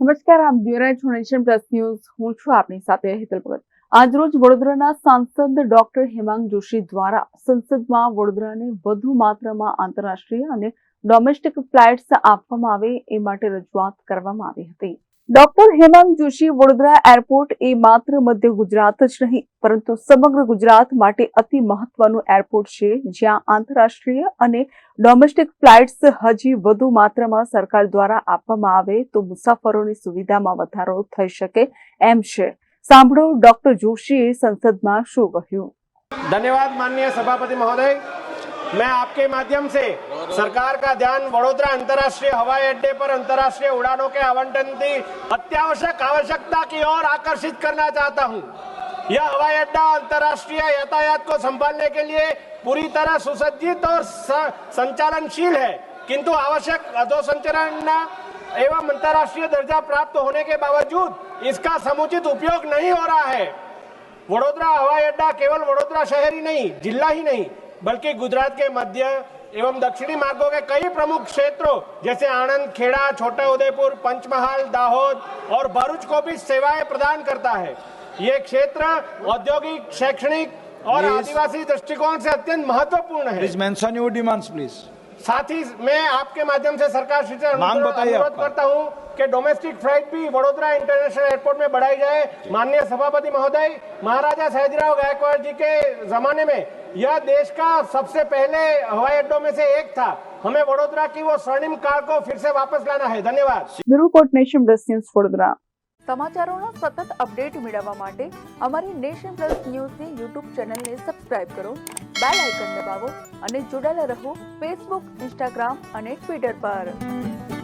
નમસ્કાર, આપ જોઈ રહ્યા છો નેશન પ્લસ ન્યૂઝ. હું છું આપની સાથે હેતલ ભગત. આજરોજ વડોદરાના સાંસદ ડોક્ટર હેમાંગ જોશી દ્વારા સંસદમાં વડોદરાને વધુ માત્રામાં આંતરરાષ્ટ્રીય અને ડોમેસ્ટિક ફ્લાઇટ્સ આપવામાં આવે એ માટે રજૂઆત કરવામાં આવી હતી. ડોક્ટર હેમાંગ જોશી વડોદરા એરપોર્ટ એ માત્ર મધ્ય ગુજરાત જ નહીં, પરંતુ સમગ્ર ગુજરાત માટે અતિ મહત્વનું એરપોર્ટ છે, જ્યાં આંતરરાષ્ટ્રીય અને ડોમેસ્ટિક ફ્લાઇટ્સ હજી વધુ માત્રામાં સરકાર દ્વારા આપવામાં આવે તો મુસાફરોની સુવિધામાં વધારો થઈ શકે એમ છે. સાંભળો ડોક્ટર જોશીએ સંસદમાં શું કહ્યું. ધન્યવાદ, માનનીય સભાપતિ મહોદય. मैं आपके माध्यम से सरकार का ध्यान वडोदरा अंतर्राष्ट्रीय हवाई अड्डे पर अंतर्राष्ट्रीय उड़ानों के आवंटन की अत्यावश्यक आवश्यकता की ओर आकर्षित करना चाहता हूँ। यह हवाई अड्डा अंतर्राष्ट्रीय यातायात को संभालने के लिए पूरी तरह सुसज्जित और संचालनशील है। किंतु आवश्यक अधोसंचरण एवं अंतर्राष्ट्रीय दर्जा प्राप्त होने के बावजूद इसका समुचित उपयोग नहीं हो रहा है। वडोदरा हवाई अड्डा केवल वडोदरा शहर ही नहीं, जिला ही नहीं बल्कि गुजरात के मध्य एवं दक्षिणी मार्गों के कई प्रमुख क्षेत्रों जैसे आनंद खेड़ा छोटा उदयपुर पंचमहाल दाहोद और भरूच को भी सेवाएँ प्रदान करता है। ये क्षेत्र औद्योगिक शैक्षणिक और आदिवासी दृष्टिकोण से अत्यंत महत्वपूर्ण है। Please mention your demands please साथ ही मैं आपके माध्यम से सरकार श्री से अनुरोध। करता हूँ कि डोमेस्टिक फ़्लाइट भी वडोदरा इंटरनेशनल एयरपोर्ट में बढ़ाई जाए। माननीय सभापति महोदय महाराजा सयाजीराव गायकवाड़ जी के जमाने में यह देश का सबसे पहले हवाई अड्डों में से एक था हमें वडोदरा की वो स्वर्णिम काल को फिर से वापस लाना है धन्यवाद bureau report nation plus news Vadodara સમાચારોના સતત અપડેટ મેળવવા માટે અમારી નેશન પ્લસ ન્યૂઝની યુટ્યુબ ચેનલને સબસ્ક્રાઇબ કરો બેલ આઇકન દબાવો અને જોડાયેલા રહો ફેસબુક ઇન્સ્ટાગ્રામ અને ટ્વિટર પર